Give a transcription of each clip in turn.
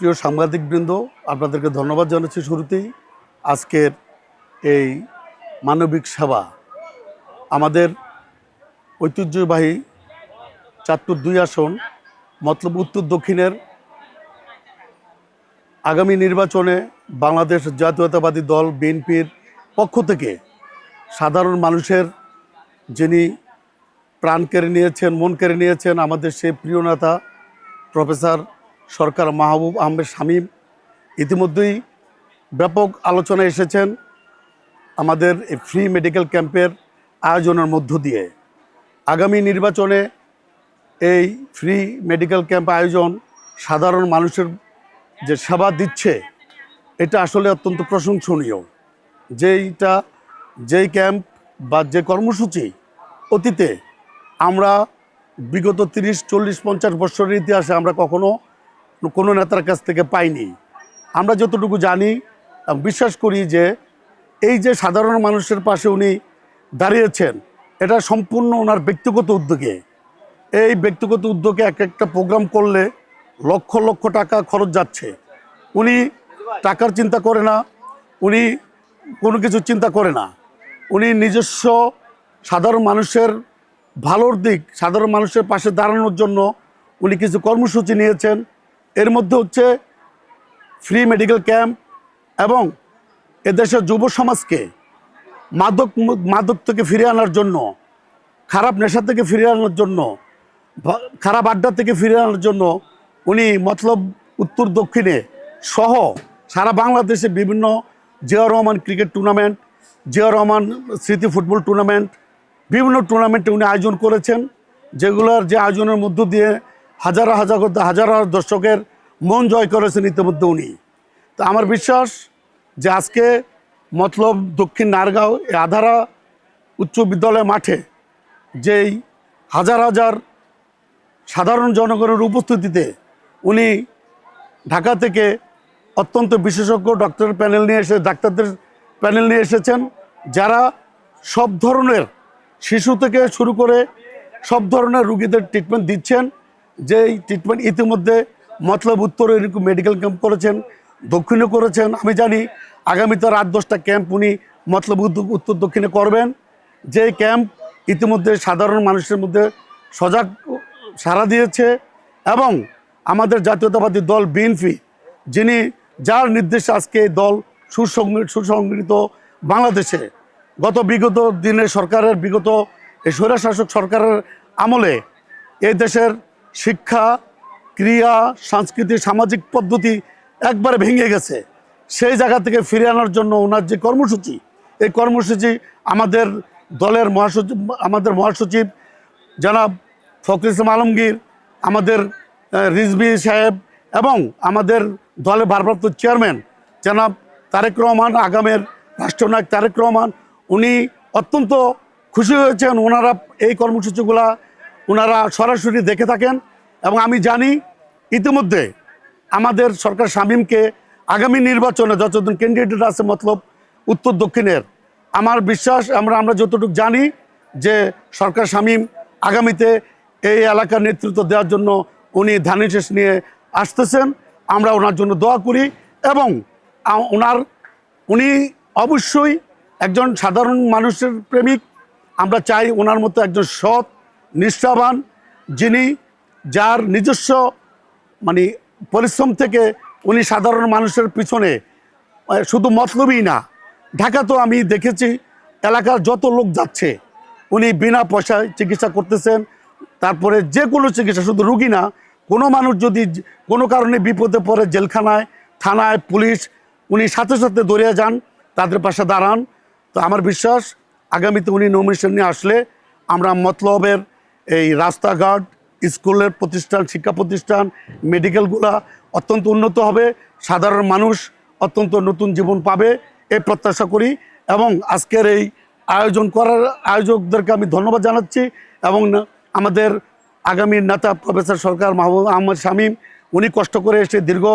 প্রিয় সাংবাদিকবৃন্দ, আপনাদেরকে ধন্যবাদ জানাচ্ছি শুরুতেই। আজকের এই মানবিক সেবা আমাদের ঐতিহ্যবাহী চাঁদপুর দুই আসন, মতলব উত্তর দক্ষিণের আগামী নির্বাচনে বাংলাদেশ জাতীয়তাবাদী দল বিএনপির পক্ষ থেকে সাধারণ মানুষের যিনি প্রাণ কেড়ে নিয়েছেন, মন কেড়ে নিয়েছেন আমাদের সেই প্রিয় নেতা প্রফেসর সরকার মাহবুব আহমেদ শামীম ইতিমধ্যেই ব্যাপক আলোচনায় এসেছেন আমাদের এই ফ্রি মেডিকেল ক্যাম্পের আয়োজনের মধ্য দিয়ে। আগামী নির্বাচনে এই ফ্রি মেডিকেল ক্যাম্প আয়োজন সাধারণ মানুষের যে সেবা দিচ্ছে, এটা আসলে অত্যন্ত প্রশংসনীয়। যেইটা, যেই ক্যাম্প বা যে কর্মসূচি অতীতে আমরা বিগত তিরিশ, চল্লিশ, পঞ্চাশ বছরের ইতিহাসে আমরা কখনো কোনো নেতার কাছ থেকে পাইনি। আমরা যতটুকু জানি বিশ্বাস করি যে এই যে সাধারণ মানুষের পাশে উনি দাঁড়িয়েছেন, এটা সম্পূর্ণ ওনার ব্যক্তিগত উদ্যোগে। এই ব্যক্তিগত উদ্যোগে এক একটা প্রোগ্রাম করলে লক্ষ লক্ষ টাকা খরচ যাচ্ছে। উনি টাকার চিন্তা করে না, উনি কোনো কিছু চিন্তা করে না। উনি নিজস্ব সাধারণ মানুষের ভালোর দিক, সাধারণ মানুষের পাশে দাঁড়ানোর জন্য উনি কিছু কর্মসূচি নিয়েছেন। এর মধ্যে হচ্ছে ফ্রি মেডিকেল ক্যাম্প এবং এদেশের যুব সমাজকে মাদক মাদক থেকে ফিরে আনার জন্য, খারাপ নেশা থেকে ফিরে আনার জন্য খারাপ আড্ডা থেকে ফিরে আনার জন্য উনি মতলব উত্তর দক্ষিণে সহ সারা বাংলাদেশে বিভিন্ন জিয়া রহমান ক্রিকেট টুর্নামেন্ট জিয়া রহমান স্মৃতি ফুটবল টুর্নামেন্ট বিভিন্ন টুর্নামেন্টে উনি আয়োজন করেছেন, যেগুলোর যে আয়োজনের মধ্য দিয়ে হাজার হাজার হাজার হাজার দর্শকের মন জয় করেছেন ইতিমধ্যে উনি। তো আমার বিশ্বাস যে আজকে মতলব দক্ষিণ নারগাঁও আধারা উচ্চ বিদ্যালয় মাঠে যেই হাজার হাজার সাধারণ জনগণের উপস্থিতিতে উনি ঢাকা থেকে অত্যন্ত বিশেষজ্ঞ ডক্টর প্যানেল নিয়ে এসে, ডাক্তারদের প্যানেল নিয়ে এসেছেন, যারা সব ধরনের শিশু থেকে শুরু করে সব ধরনের রুগীদের ট্রিটমেন্ট দিচ্ছেন। যেই ট্রিটমেন্ট ইতিমধ্যে মতলব উত্তরে এরকম মেডিকেল ক্যাম্প করেছেন, দক্ষিণে করেছেন। আমি জানি আগামীতে রাত দশটা ক্যাম্প উনি মতলব উত্তর- দক্ষিণে করবেন। যে ক্যাম্প ইতিমধ্যে সাধারণ মানুষের মধ্যে সজাগ সাড়া দিয়েছে এবং আমাদের জাতীয়তাবাদী দল বিএনপি যিনি যার নির্দেশে আজকে এই দল সুসংগঠিত সুসংগঠিত বাংলাদেশে গত বিগত দিনে সরকারের, বিগত স্বৈরশাসক সরকারের আমলে এই দেশের শিক্ষা, ক্রিয়া, সংস্কৃতি, সামাজিক পদ্ধতি একবারে ভেঙে গেছে। সেই জায়গা থেকে ফিরে আনার জন্য ওনার যে কর্মসূচি, এই কর্মসূচি আমাদের দলের মহাসচিব, আমাদের মহাসচিব জনাব ফখর ইসলাম আলমগীর, আমাদের রিজভি সাহেব এবং আমাদের দলের ভারপ্রাপ্ত চেয়ারম্যান জনাব তারেক রহমান, আগামের রাষ্ট্রনায়ক তারেক রহমান, উনি অত্যন্ত খুশি হয়েছেন। ওনারা এই কর্মসূচিগুলা ওনারা সরাসরি দেখে থাকেন এবং আমি জানি ইতিমধ্যে আমাদের সরকার শামীমকে আগামী নির্বাচনে যতদিন ক্যান্ডিডেট আছে, মতলব উত্তর দক্ষিণের, আমার বিশ্বাস আমরা আমরা যতটুকু জানি যে সরকার শামীম আগামীতে এই এলাকার নেতৃত্ব দেওয়ার জন্য উনি ধানিশেষ নিয়ে আসতেছেন। আমরা ওনার জন্য দোয়া করি এবং ওনার, উনি অবশ্যই একজন সাধারণ মানুষের প্রেমিক। আমরা চাই ওনার মতো একজন সৎ নিষ্ঠাবান, যিনি যার নিজস্ব মানে পরিশ্রম থেকে উনি সাধারণ মানুষের পিছনে শুধু মতলবই না ঢাকা তো আমি দেখেছি, এলাকার যত লোক যাচ্ছে, উনি বিনা পয়সায় চিকিৎসা করতেছেন, তারপরে যে কোনো চিকিৎসা, শুধু রুগী না, কোনো মানুষ যদি কোনো কারণে বিপদে পড়ে জেলখানায়, থানায়, পুলিশ, উনি সাথে সাথে দৌড়িয়ে যান, তাদের পাশে দাঁড়ান। তো আমার বিশ্বাস, আগামীতে উনি নমিনেশন নিয়ে আসলে আমরা মতলবের এই রাস্তাঘাট, স্কুলের প্রতিষ্ঠান, শিক্ষা প্রতিষ্ঠান, মেডিকেলগুলা অত্যন্ত উন্নত হবে। সাধারণ মানুষ অত্যন্ত নতুন জীবন পাবে এই প্রত্যাশা করি এবং আজকের এই আয়োজন করার আয়োজকদেরকে আমি ধন্যবাদ জানাচ্ছি এবং আমাদের আগামী নেতা প্রফেসর সরকার মাহবুব আহমদ শামীম, উনি কষ্ট করে এসে দীর্ঘ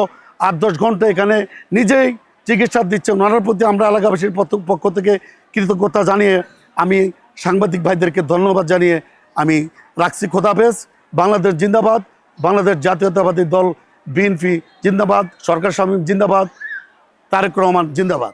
আট দশ ঘণ্টা এখানে নিজেই চিকিৎসা দিচ্ছেন। ওনার প্রতি আমরা এলাকাবাসীর পক্ষ থেকে কৃতজ্ঞতা জানিয়ে আমি সাংবাদিক ভাইদেরকে ধন্যবাদ জানিয়ে আমি রাখছি খোদাফেজ বাংলাদেশ জিন্দাবাদ, বাংলাদেশ জাতীয়তাবাদী দল বিএনপি জিন্দাবাদ, সরকার স্বামী জিন্দাবাদ, তারেক রহমান জিন্দাবাদ।